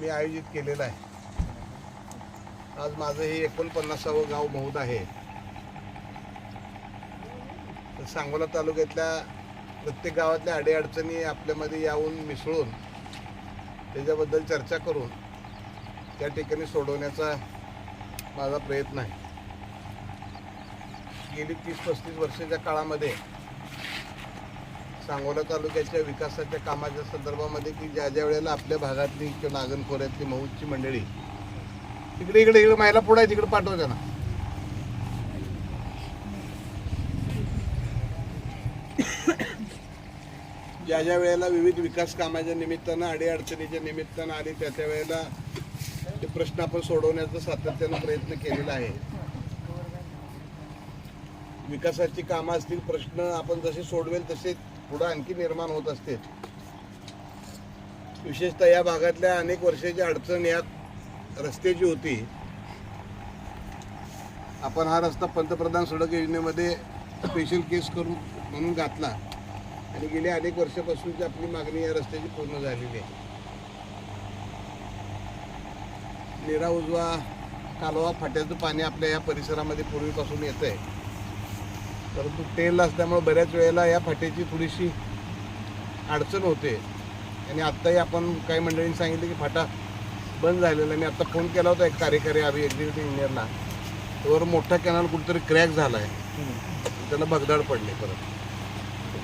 मी आयोजित केलेलं आहे. आज माझं हे एकोणपन्नासावं गाव मौद आहे. तर सांगोला तालुक्यातल्या प्रत्येक गावातल्या अडीअडचणी आपल्यामध्ये यावून मिसळून त्याच्याबद्दल चर्चा करून त्या ठिकाणी सोडवण्याचा माझा प्रयत्न आहे. गेली तीस पस्तीस वर्षाच्या काळामध्ये सांगोला तालुक्याच्या विकासाच्या कामाच्या संदर्भामध्ये की ज्या ज्या वेळेला आपल्या भागातली किंवा नागनखोऱ्यातली मऊची मंडळी. तिकडे इकडे इकडे मायला पुढे तिकडे पाठवत्या ना ज्या ज्या वेळेला विविध विकास कामाच्या निमित्तानं अडीअडचणीच्या निमित्तानं आणि त्या त्या वेळेला ते प्रश्न आपण सोडवण्याचा सातत्यानं प्रयत्न केलेला आहे. विकासाची कामं असतील प्रश्न आपण जसे सोडवेल तसे पुढं आणखी निर्माण होत असते. विशेषतः या भागातल्या अनेक वर्षाची अडचण या रस्त्याची होती. आपण हा रस्ता पंतप्रधान सडक योजनेमध्ये स्पेशल केस करून म्हणून घातला. आणि गेल्या अनेक वर्षापासूनची आपली मागणी या रस्त्याची पूर्ण झालेली आहे. निरा उजवा कालवा फाट्याचं पाणी आपल्या या परिसरामध्ये पूर्वीपासून येत आहे परंतु तेल असल्यामुळे बऱ्याच वेळेला या फाट्याची थोडीशी अडचण होते. आणि आत्ताही आपण काही मंडळींनी सांगितलं की फाटा बंद झालेला मी आत्ता फोन केला होता एक कार्यकारी अभि एक्झिक्युटिव्ह इंजिनियरला त्यावर मोठा कॅनल कुठेतरी क्रॅक झाला आहे त्याला भगदाड पडले परत.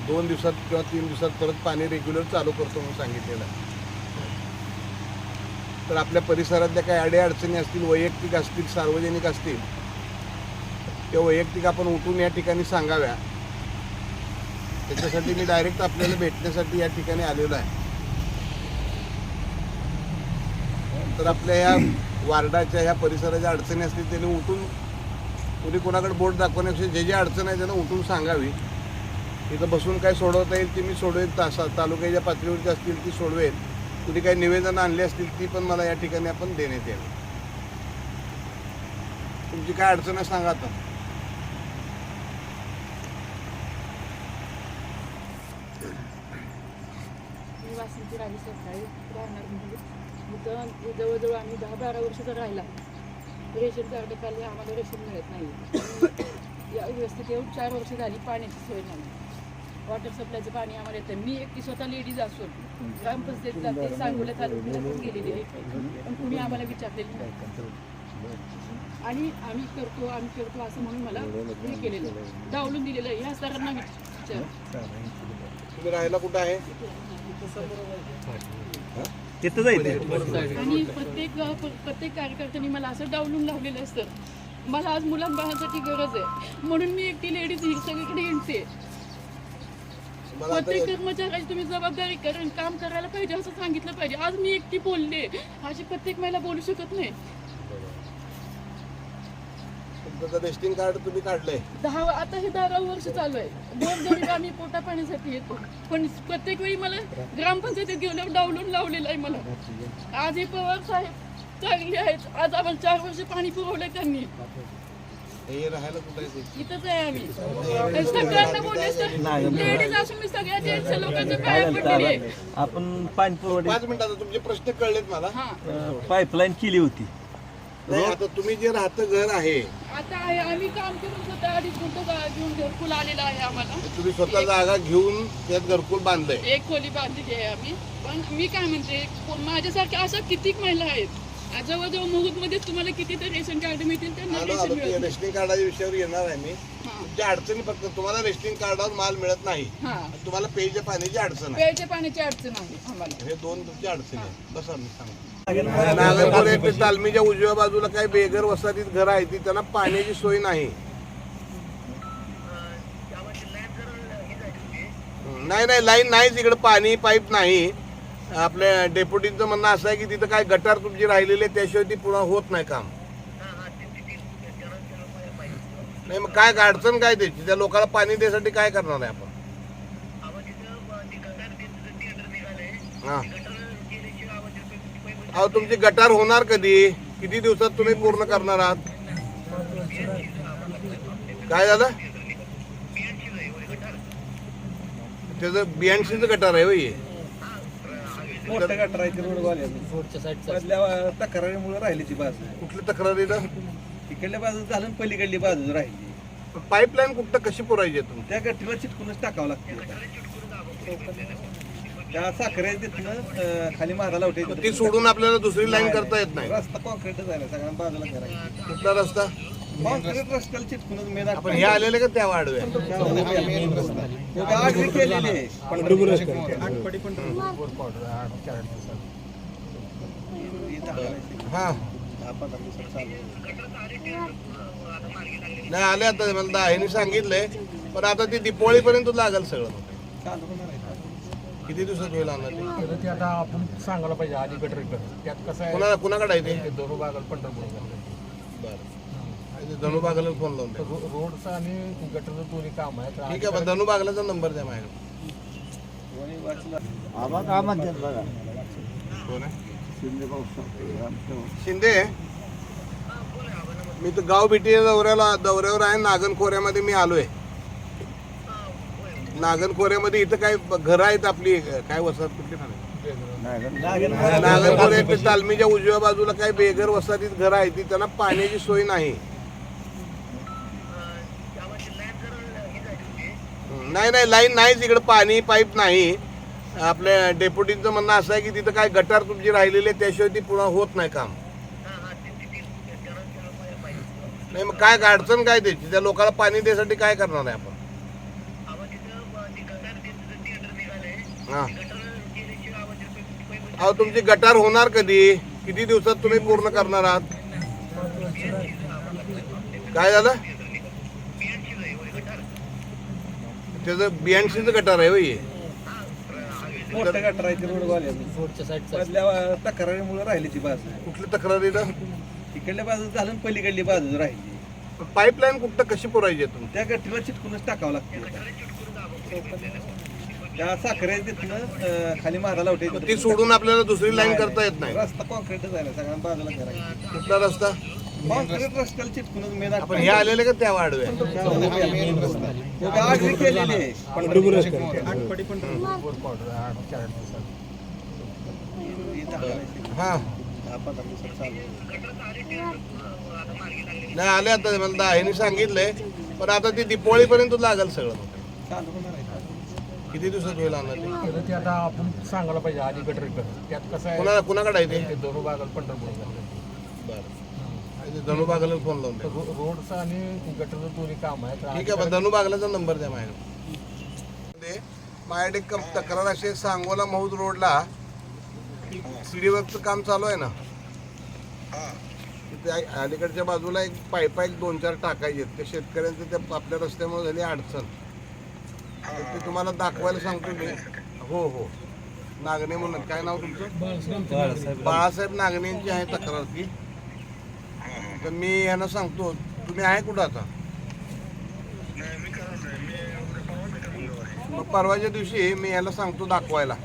दोन दिवसात किंवा तीन दिवसात परत पाणी रेग्युलर चालू करतो म्हणून सांगितलेलं आहे. तर आपल्या परिसरातल्या काही अडीअडचणी असतील वैयक्तिक असतील सार्वजनिक असतील त्या वैयक्तिक आपण उठून या ठिकाणी सांगाव्या. त्याच्यासाठी मी डायरेक्ट आपल्याला भेटण्यासाठी या ठिकाणी आलेलो आहे. तर आपल्या या वार्डाच्या ह्या परिसराच्या अडचणी असतील त्याने उठून कुणी कोणाकडे बोट दाखवण्यापेक्षा जे जे अडचण आहे त्यांना उठून सांगावी. इथं बसून काय सोडवता येईल ती मी सोडवेल तासा तालुक्याच्या पातळीवरती असतील ती सोडवेल कुणी काही निवेदनं आणली असतील ती पण मला या ठिकाणी आपण देण्यात यावी. तुमची काय अडचण आहे सांगा आता. वाशिमची राणी सकाळी राहणार म्हणजे. इथं जवळजवळ आम्ही दहा बारा वर्षाचा राहिला रेशन कार्ड खाली आम्हाला रेशन मिळत नाही या व्यवस्थित येऊन चार वर्ष झाली पाण्याची सोय नाही. वॉटर सप्लायचं पाणी आम्हाला येतं मी एकटी स्वतः लेडीज असून ग्रामपंचायत जाते सांगोला तालुक्याला पण गेलेली आहे. पण कुणी आम्हाला विचारलेलं नाही. आणि आम्ही करतो आम्ही करतो असं म्हणून मला हे केलेलं डावलून दिलेलं आहे. ह्या सरांना विचार. तुम्ही राहायला कुठं आहे? तिथं जायचं आणि प्रत्येक प्रत्येक कार्यकर्त्यांनी मला असं डावलून लावलेलं असतं. मला आज मुलांबाळांसाठी गरज आहे. म्हणून मी एकटी लेडीज ही सगळीकडे हिंडते. प्रत्येक कर्मचाऱ्याची तुम्ही जबाबदारी करून काम करायला पाहिजे असं सांगितलं पाहिजे. आज मी एकटी बोलले. अशी प्रत्येक महिला बोलू शकत नाही. तुमचं रेस्टिंग कार्ड तुम्ही काढलंय. दहा आता हे दहा वर्ष चालू आहे. दोन जरी आम्ही पोटा पाण्यासाठी येतो. पण प्रत्येक वेळी मला ग्रामपंचायतीत घेऊन डावलून लावलेलं आहे मला. आज हे पवार साहेब चांगले आहेत. आज आम्हाला चार वर्ष पाणी पुरवलंय त्यांनी. हे राहायला कुठं? इथंच आहे आम्ही. सगळ्यांना बोलले सर लेडीज असून मी सगळ्या जेंट्स लोकांच्या पाया पडलेली आहे. आपण पाणी पुरवठा पाच मिनिटात तुमचे प्रश्न कळलेत मला. हा. पाईपलाईन केली होती. नाही आता तुम्ही जे राहतं घर आहे आता आहे आम्ही काम करून स्वतः अडीच गुंठ घेऊन घरकुल आलेला आहे आम्हाला. तुम्ही स्वतः जागा घेऊन त्यात घरकुल बांधलंय. एक खोली बांधलेली आहे आम्ही. पण मी काय म्हणते को- माझ्यासारख्या अशा कितीक महिला आहेत? आज जवळजवळ मुहूर्तमध्ये तुम्हाला किती तर रेशन कार्ड मिळतील त्यांना आलो रेशन आलो मिळत ते नाही. रेशनिंग कार्डाच्या विषयावर येणार आहे मी. हा. तुमच्या अडचणी फक्त तुम्हाला रेशनिंग कार्डावर माल मिळत नाही. हा. तुम्हाला पेयच्या पाण्याची अडचण आहे. प्यायच्या पाण्याची अडचण आहे आम्हाला. हे दोन तुमच्या अडचणी आहेत. बसा मी सांगतो. नागरकोरे ते तालमीच्या उजव्या बाजूला काही बेघर वसाहतीत घर आहे ती त्यांना पाण्याची सोय नाही. नाही नाही लाईन नाहीच इकडे पाणी पाईप नाही. आपल्या डेप्युटीचं म्हणणं असं आहे की तिथं काय गटार तुमची राहिलेली त्याशिवाय ती पुन्हा होत नाही काम. नाही मग काय अडचण काय त्याची? त्या लोकांना पाणी द्यायसाठी काय करणार आहे आपण? हा. अहो तुमची गटार होणार कधी? किती दिवसात तुम्ही पूर्ण करणार आहात? काय झालं त्याचं बियाणशीचं गटार आहे होय. हे? मोठ्या गटर आहे तक्रारीमुळे राहिली ती बाजू. कुठली तक्रारीला? इकडल्या बाजू झालं आणि पलीकडली बाजू राहिली. पाईपलाईन कुठं कशी पुरायची आहे तुम्ही त्या गटीला चिटकूनच टाकावं लागतं. त्या साखरे तिथनं खाली मारा लावते ती सोडून आपल्याला दुसरी लाईन करता येत नाही. रस्ता कॉन्क्रीटच आहे ना सगळ्या बाजूला करायचं कुठला रस्ता? कॉन्क्रीट रस्त्याला चिटकूनच मेन आपण हे आलेले का त्या वाढव्या आगरी केलेली आहे. हा. नाही आले आता मला दाहिनी सांगितलंय पण आता ती दिपोळीपर्यंत लागेल सगळं. चालू होणार आहे. किती दिवसात होईल आणणार ते? तर ते आता आपण सांगायला पाहिजे आधी गटर त्यात कसं आहे कुणा कुणाकडे आहे ते? ते दोन बागल पंढरपूर बरं धनुबागला फोन लावून द्या. रोडचं आणि गटरचं दोन्ही काम आहे. तर ठीक आहे पण धनुबागलाचा नंबर द्या माझ्याकडे. कोणी वाचला आबा काय म्हणतात बघा? कोण आहे? शिंदे भाऊ शिंदे? मी तर गाव भेटी दौऱ्याला दौऱ्यावर आहे नागनखोऱ्यामध्ये मी आलोय. नागनखोऱ्यामध्ये इथं काय घर आहेत आपली? काय वसाहत कुठली? नागनखोऱ्यात तालमीच्या उजव्या बाजूला काही बेघर वसाहतीत घर आहे ती त्यांना पाण्याची सोय नाही. नाही नाही लाईन नाहीच इकडे पाणी पाईप नाही. आपल्या डेप्युटीचं म्हणणं असं आहे की तिथं काय गटार तुमची राहिलेली आहे त्याशिवाय ती पुन्हा होत नाही काम. नाही मग काय अडचण काय त्याची? त्या लोकांना पाणी द्यायसाठी काय करणार आहे आपण? हा. अहो तुमची गटार होणार कधी? किती दिवसात तुम्ही पूर्ण करणार आहात? काय झालं? त्याचं बियाणशीचं गटार आहे हे? मोठ्या गटर आहे रोड रोडच्या साईडचा मधल्या तक्रारीमुळे राहिली ती बाजू. कुठली बाजू आणि पलीकडली बाजू राहिली. पाईपलाईन कुठं कशी पुरायची आहे तुम्ही त्या गटीला चिटकूनच टाकावं लागतं. त्या साखरे तिथनं खाली मारा लावते ती सोडून आपल्याला दुसरी लाईन करता येत नाही. रस्ता कॉन्क्रीटच आहे ना सगळ्या बाजूला कुठला रस्ता? कॉन्क्रीट रस्त्याला चिटकूनच मेन आपण हे आलेले का त्या वाढव्या? आगरी केलेली आहे. हा. नाही आले आता मला दाहिनी सांगितलंय. पण आता ती दिपोळीपर्यंत लागेल सगळं. चालू होणार आहे. किती दिवसात होईल आणणार ते? ते आता आपण सांगायला पाहिजे आधी गटर त्यात कसं आहे कुणा कुणाकडे आहे ते? ते दोन बागल पंढरपूर बरं. धनुबागला फोन लावून द्या. रोडचं आणि गटरचं दोन्ही काम आहे तर ठीक आहे पण धनुबागलाचा नंबर द्या माझ्याकडे ते माझ्याकडे कम तक्रार अशी आहे, सांगोला मौद रोडला सिडीवर्कचं काम चालू आहे ना? तिथे अलीकडच्या बाजूला एक पाईपा एक दोन चार टाकायचे आहेत. ते शेतकऱ्यांचं त्या आपल्या रस्त्यामुळे झाली अडचण. तर ते तुम्हाला दाखवायला सांगतो मी. हो हो. नागणे म्हणून. काय नाव तुमचं? बाळासाहेब. नागणेंची आहे तक्रार ती. तर मी यांना सांगतो तुम्ही आहे कुठं आता? मग परवाच्या दिवशी मी याला सांगतो दाखवायला.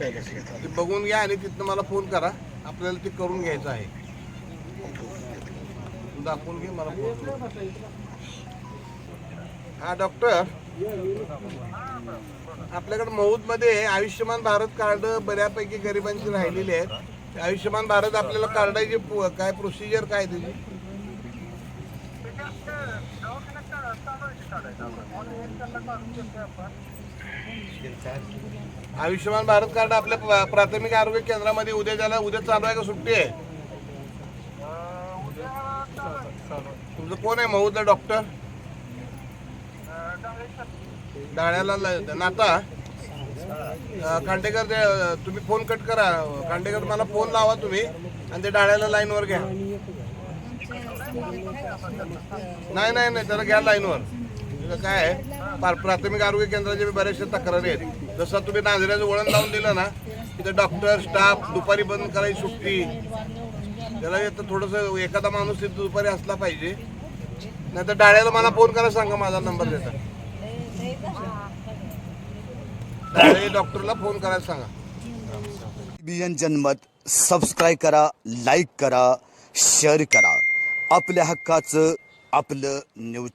ते बघून घ्या आणि तिथनं मला फोन करा. आपल्याला ते करून घ्यायचं आहे. दाखवून घे मला फोन. हा डॉक्टर. आपल्याकडे मौदमध्ये आयुष्यमान भारत कार्ड बऱ्यापैकी गरिबांची राहिलेली आहेत. आयुष्यमान भारत आपल्याला कार्डाची काय प्रोसिजर काय त्याची? आयुष्यमान भारत कार्ड आपल्या प्रा- प्राथमिक आरोग्य केंद्रामध्ये उद्या ज्याला उद्या चालू आहे का? सुट्टी आहे? तुमचं कोण आहे महुदा डॉक्टर डाळ्याला ल- नाता? अं, खांडेकर ते तुम्ही फोन कट करा. खांडेकर मला फोन लावा तुम्ही आणि ते डाळ्याला लाईनवर घ्या. नाही नाही नाही त्याला घ्या लाईनवर. काय आहे? प्राथमिक आरोग्य केंद्राचे बी तक्रारी आहेत. जसं तुम्ही नांदऱ्याचं वळण लावून दिलं ना तिथं डॉक्टर स्टाफ दुपारी बंद करायची सुट्टी. त्याला येतं थोडंसं एखादा माणूस तिथं दुपारी असला पाहिजे. नाही तर डाळ्याला मला फोन करा सांगा माझा नंबर देता डॉक्टरला फोन करायला सांगा. बियन जनमत सबस्क्राईब करा लाईक करा शेअर करा. आपल्या हक्काचं आपलं न्यूज